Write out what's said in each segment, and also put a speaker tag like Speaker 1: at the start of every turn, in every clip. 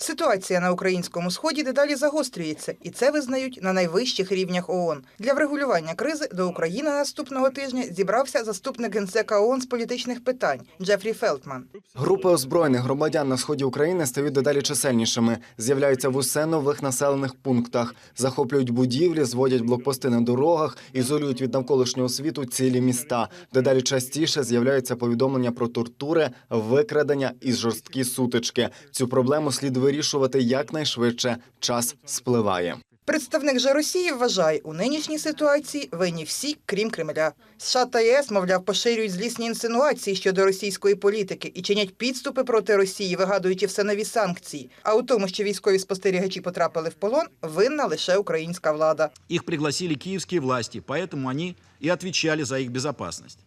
Speaker 1: Ситуація на українському сході дедалі загострюється, і це визнають на найвищих рівнях ООН. Для врегулювання кризи до України наступного тижня зібрався заступник генсека ООН з політичних питань Джефрі Фелтман.
Speaker 2: Групи озброєних громадян на сході України стають дедалі чисельнішими, з'являються в усе нових населених пунктах, захоплюють будівлі, зводять блокпости на дорогах, ізолюють від навколишнього світу цілі міста. Дедалі частіше з'являються повідомлення про тортури, викрадення і жорсткі сутички. Цю проблему слід вирішувати якнайшвидше. Час спливає.
Speaker 1: Представник же Росії вважає, у нинішній ситуації винні всі, крім Кремля. США та ЄС, мовляв, поширюють злісні інсинуації щодо російської політики і чинять підступи проти Росії, вигадуючи все нові санкції. А у тому, що військові спостерігачі потрапили в полон, винна лише українська влада.
Speaker 3: Их пригласили киевские власти, поэтому они и отвечали за их безопасность.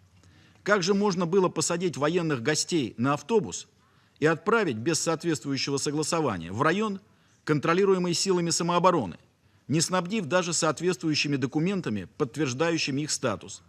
Speaker 3: Как же можно было посадить военных гостей на автобус И отправить без соответствующего согласования в район, контролируемый силами самообороны, не снабдив даже соответствующими документами, подтверждающими их статус?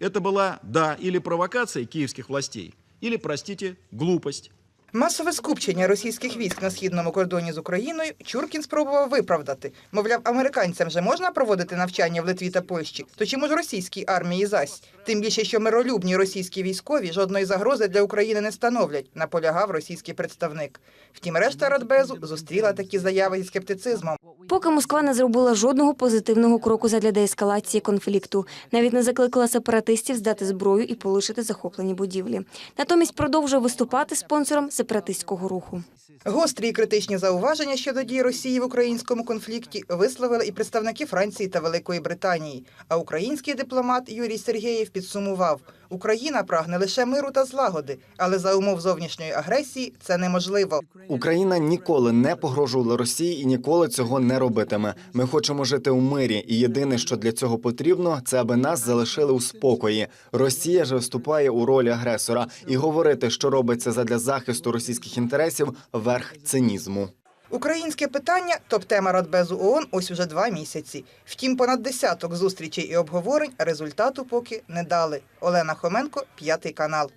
Speaker 3: Это была, да, или провокация киевских властей, или, простите, глупость.
Speaker 1: Масове скупчення російських військ на східному кордоні з Україною Чуркін спробував виправдати. Мовляв, американцям же можна проводити навчання в Литві та Польщі, то чому ж російській армії зась? Тим більше, що миролюбні російські військові жодної загрози для України не становлять, наполягав російський представник. Втім, решта Радбезу зустріла такі заяви зі скептицизмом.
Speaker 4: Поки Москва не зробила жодного позитивного кроку задля деескалації конфлікту, навіть не закликала сепаратистів здати зброю і полишити захоплені будівлі. Натомість продовжує виступати спонсором сепаратистського руху.
Speaker 1: Гострі і критичні зауваження щодо дій Росії в українському конфлікті висловили і представники Франції та Великої Британії. А український дипломат Юрій Сергєєв підсумував: Україна прагне лише миру та злагоди, але за умов зовнішньої агресії це неможливо.
Speaker 2: Україна ніколи не погрожувала Росії і ніколи цього не робитиме. Ми хочемо жити у мирі, і єдине, що для цього потрібно, це аби нас залишили у спокої. Росія ж виступає у ролі агресора, і говорити, що робиться задля захисту російських інтересів, верх цинізму.
Speaker 1: Українське питання топ-тема Радбезу ООН ось уже два місяці. Втім, понад десяток зустрічей і обговорень результату поки не дали. Олена Хоменко, п'ятий канал.